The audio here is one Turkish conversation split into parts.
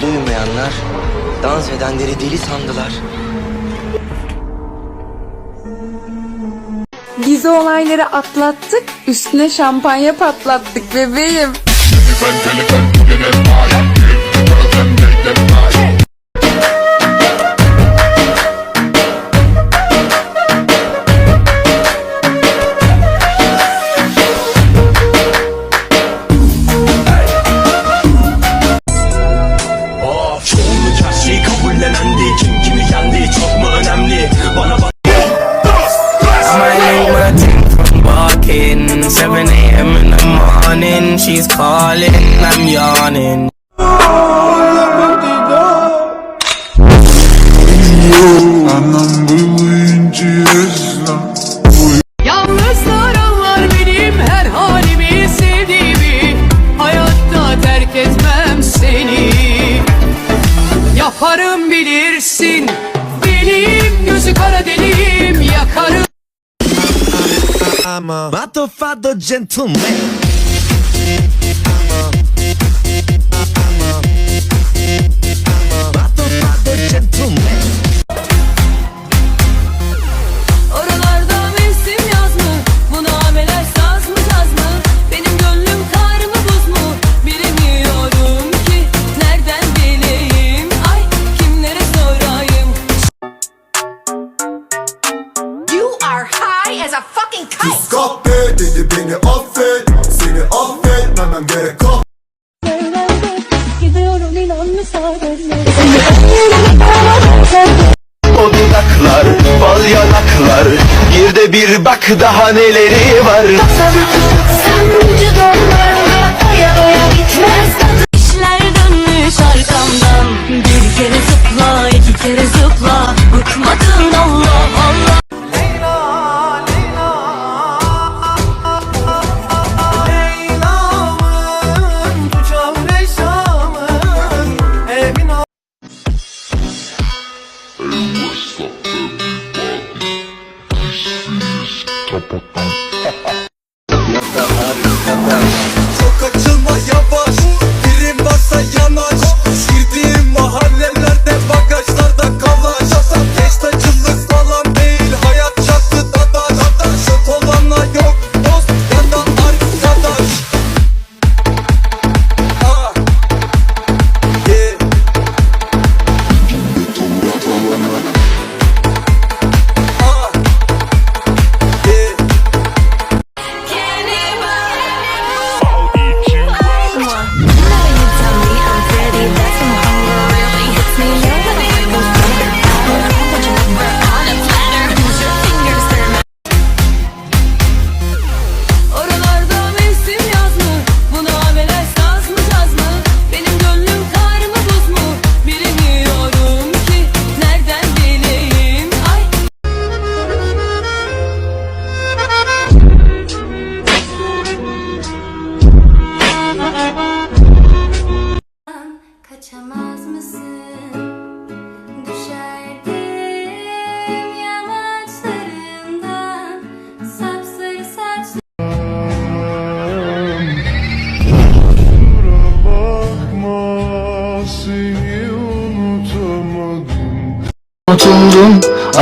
duymayanlar dans edenleri deli sandılar. Gizli olayları atlattık, üstüne şampanya patlattık bebeğim. I'm yawning. Yalnızlar benim her halimi sevdiğimi Hayatta terk etmem seni Yaparım bilirsin Deliyim gözü kara deliyim yakarım I'm a gentleman. Motherfucker gentleman. Oralarda mevsim yaz mı? Bu nameler saz mı caz mı? Benim gönlüm kar mı buz mu? Bilemiyorum ki nereden bileyim Ay kimlere sorayım You are high as a fucking kite. Kahpe dedi beni affet Seni affetmemem gerek kah O dudaklar, bal yanaklar. Bir de bir bak daha neleri var. Sancı donlarla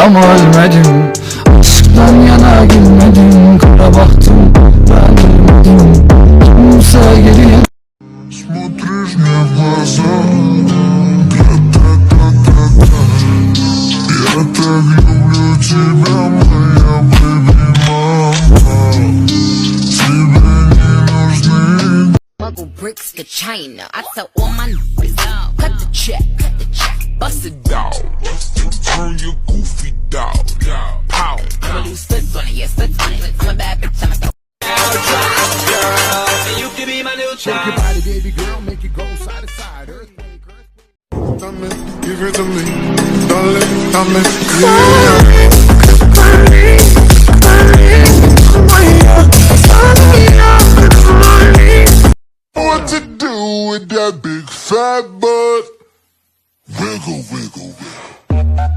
Ama ölmedim Aşktan yana girmedim. Kara baktım ben ölmedim. Kimse geriye Смотришь мне в Bubble bricks to China. I sell all my down check, cut the check, bust it down. Turn your goofy dog Pow. I'ma lose splits on it, yeah, splits on it. I'm a bad bitch, I'm a dope. You can be my new child. Give it to me. Darling, dame What to do with that big fat butt Wiggle, wiggle, wiggle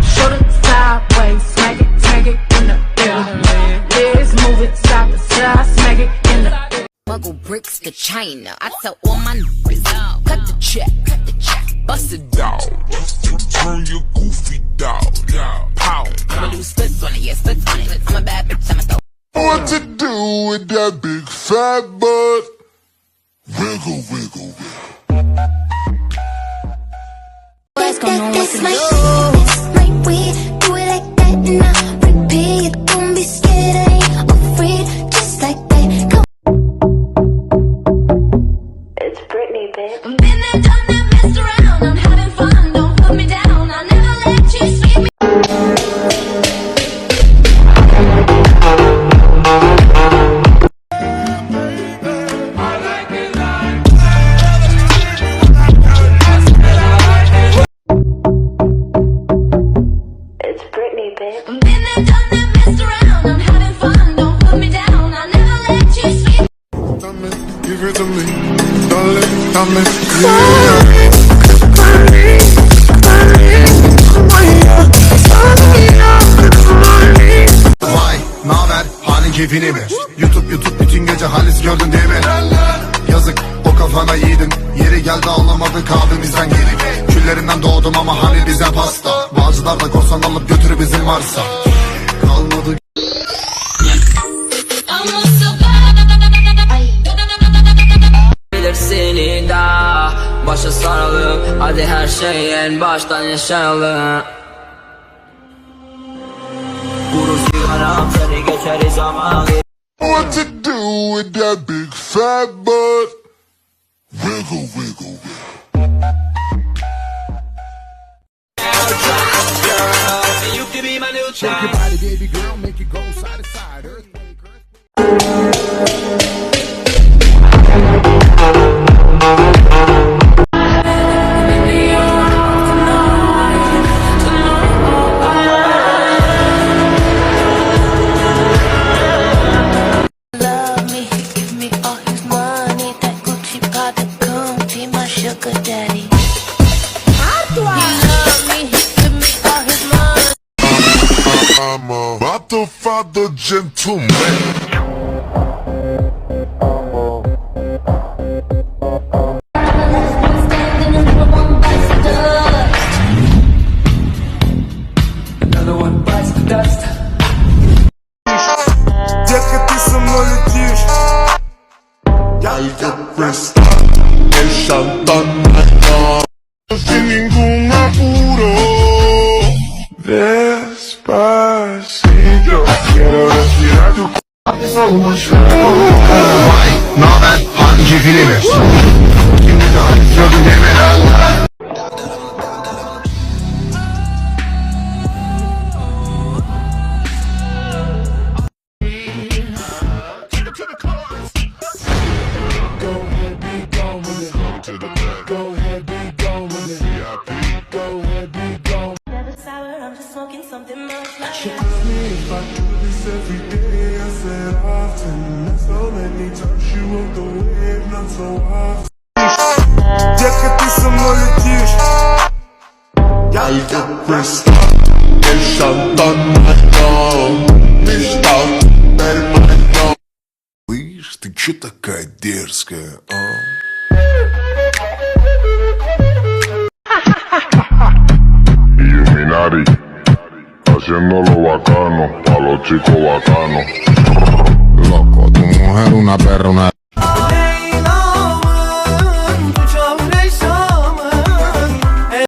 Shoulder sideways, smack it, smack it in the air. Legs move it side to side, smack it in the air. Smuggle bricks to China. I tell all my niggas, cut the check, cut the check, bust it down. Turn your goofy dog Pow I'ma lose splits on it, yeah, splits on it. I'm a bad bitch, I'm a dope. What to do with that big fat butt. Wiggle, wiggle, wiggle. That, that, that's my, Me Darling, naber? Halin keyfini mi? YouTube YouTube bütün gece halis gördün değil mi? Yazık o kafana yiğidin. Yeri geldi ağlamadın kahvemizden yedik Küllerinden doğdum ama hani bize pasta. Bağcılar da korsan alıp götürü bizim varsa Kalmadı Başa saralım. Hadi her şeyi en baştan yaşayalım. Vurur sigaram seni geçeriz ama What to do with that big fat butt? Wiggle, wiggle, wiggle. You can be my new child Love to find the gentleman times you walked away, not so often Детка, ты со мной летишь Я иду просто El Santana Мечта Нормально Слышь, ты чё такая дерзкая, а? Illuminati, haciéndolo bacano, pa' los chicos bacanos. Loco, tu mujer una perra, una